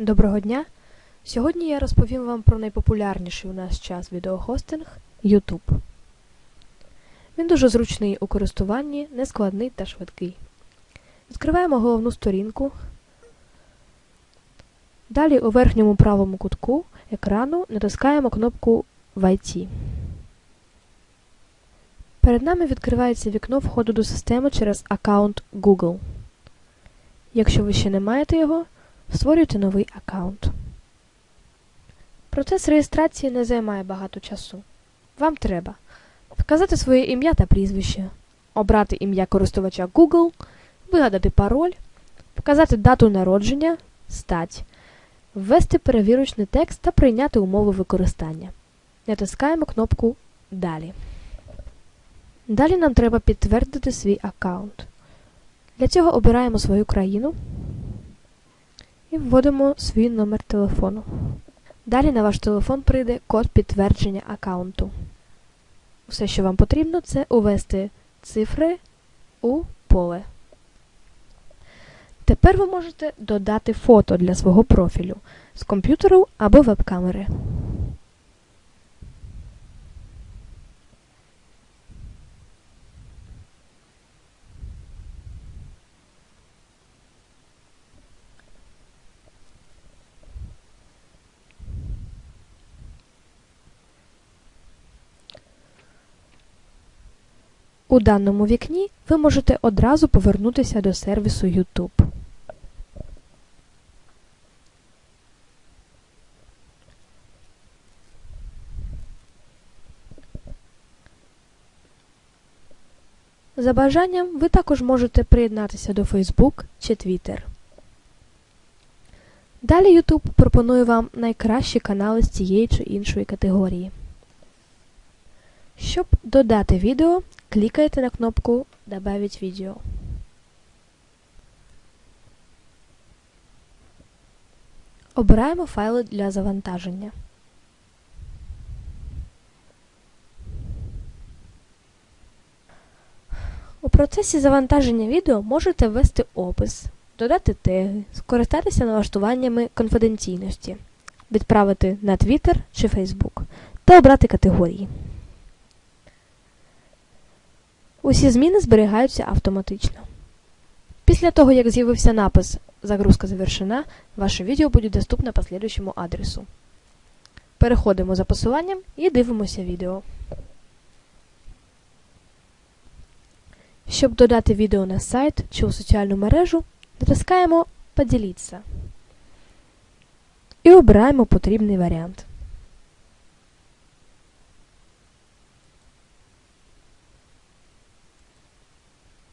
Доброго дня! Сьогодні я розповім вам про найпопулярніший у нас час відеохостинг YouTube. Він дуже зручний у користуванні, нескладний та швидкий. Відкриваємо головну сторінку. Далі у верхньому правому кутку екрану натискаємо кнопку Войти. Перед нами відкривається вікно входу до системи через аккаунт Google. Якщо ви ще не маєте його, створюйте новий аккаунт. Процес реєстрації не займає багато часу. Вам треба вказати своє ім'я та прізвище, обрати ім'я користувача Google, вигадати пароль, вказати дату народження, стать, ввести перевірочний текст та прийняти умови використання. Натискаємо кнопку Далі. Далі нам треба підтвердити свій аккаунт. Для цього обираємо свою країну і вводимо свій номер телефону. Далі на ваш телефон прийде код підтвердження аккаунту. Все, що вам потрібно, це увести цифри у поле. Тепер ви можете додати фото для свого профілю з комп'ютеру або веб-камери. У даному вікні ви можете одразу повернутися до сервісу YouTube. За бажанням ви також можете приєднатися до Facebook чи Twitter. Далі YouTube пропонує вам найкращі канали з цієї чи іншої категорії. Щоб додати відео, клікайте на кнопку Добавить відео. Обираємо файли для завантаження. У процесі завантаження відео можете ввести опис, додати теги, скористатися налаштуваннями конфіденційності, відправити на Twitter чи Facebook та обрати категорії. Усі зміни зберігаються автоматично. Після того, як з'явився напис Загрузка завершена, ваше відео буде доступно по слідуючому адресу. Переходимо за посиланням і дивимося відео. Щоб додати відео на сайт чи у соціальну мережу, натискаємо Поділіться і обираємо потрібний варіант.